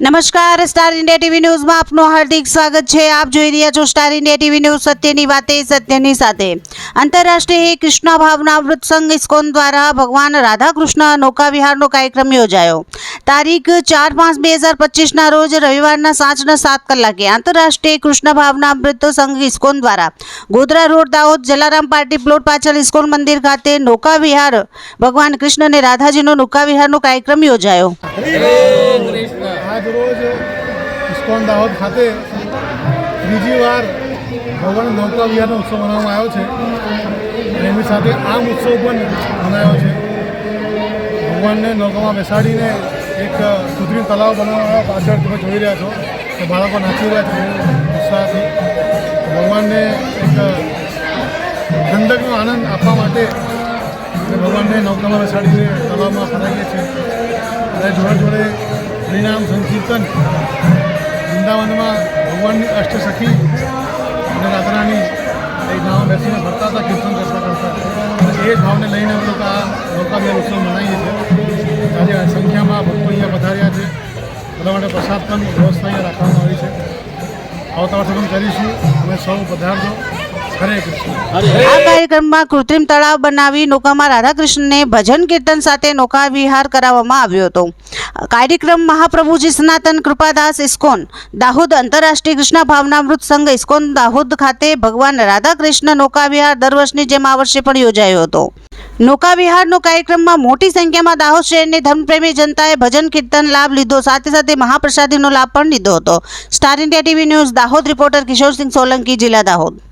નમસ્કાર, star India TV ન્યૂઝમાં આપનું હાર્દિક સ્વાગત છે. આપ જોઈ રહ્યા છો સ્ટાર ઇન્ડિયા ટીવી ન્યૂઝ, સત્યની વાતે, સત્યની સાથે. આંતરરાષ્ટ્રીય કૃષ્ણ ભાવના સંઘ ઇસ્કોન દ્વારા ભગવાન રાધાકૃષ્ણ નૌકા વિહારનો કાર્યક્રમ યોજાયો. તારીખ ચાર પાંચ બે હજાર પચીસના રોજ રવિવારના સાંજના સાત કલાકે આંતરરાષ્ટ્રીય કૃષ્ણ ભાવના અમૃત સંઘ ઇસ્કોન દ્વારા Godhra road, Dahod, Jalaram party plot પાછળ ઇસ્કોન મંદિર ખાતે નૌકા વિહાર ભગવાન કૃષ્ણ અને રાધાજીનો નૌકા વિહારનો કાર્યક્રમ યોજાયો. આજ રોજ ઇસ્કોન દાહોદ ખાતે ત્રીજી વાર ભગવાન નૌકા વિહારનો ઉત્સવ મનાવવામાં આવ્યો છે. એની સાથે આમ ઉત્સવ પણ મનાયો છે. ભગવાનને નૌકામાં બેસાડીને એક કૃત્રિમ તલાવ બનાવવામાં આવ્યો પાછળ તમે જોઈ રહ્યા છો. કે બાળકો નાચી રહ્યા છે ઉત્સાહથી. ભગવાનને એક ઠંડકનો આનંદ આપવા માટે ભગવાનને નૌકામાં બેસાડીને તલાવમાં ફરાવીએ છીએ. અને જોડે જોડે હરિનામ સંકીર્તન વૃંદાવનમાં ભગવાનની અષ્ટસખી અને રાધારાણી એક ગામમાં બેસીને ફરતા હતા, કીર્તન કરતા કરતા. એ જ ભાવને લઈને અમે લોકો આ નૌકાબેર ઉત્સવ મનાવીએ છીએ. આજે સંખ્યામાં ભક્તો અહીંયા પધાર્યા છે. બધા માટે પ્રસાદ પણ વ્યવસ્થા અહીંયા રાખવામાં આવી છે. આવતા વર્ષે પણ કરીશું. અમે સૌ પધારજો. આ કાર્યક્રમમાં કૃત્રિમ તળાવ બનાવી નૌકામાં રાધાકૃષ્ણને ભજન કીર્તન સાથે નૌકા વિહાર કરાવવામાં આવ્યો હતો. કાર્યક્રમ મહાપ્રભુજી સનાતન કૃપાદાસ ઇસ્કોન દાહોદ આંતરરાષ્ટ્રીય કૃષ્ણ ભાવનામૃત સંઘ ઇસ્કોન દાહોદ ખાતે ભગવાન રાધાકૃષ્ણ નૌકા વિહાર દર વર્ષની જેમ આ વર્ષે પણ યોજાયો હતો. નૌકા વિહારનો કાર્યક્રમમાં મોટી સંખ્યામાં દાહોદ શહેરની ધર્મપ્રેમી જનતાએ ભજન કીર્તન લાભ લીધો. સાથે સાથે મહાપ્રસાદીનો લાભ પણ લીધો હતો. Star India TV news Dahod reporter Kishorsinh Solanki જિલ્લા દાહોદ.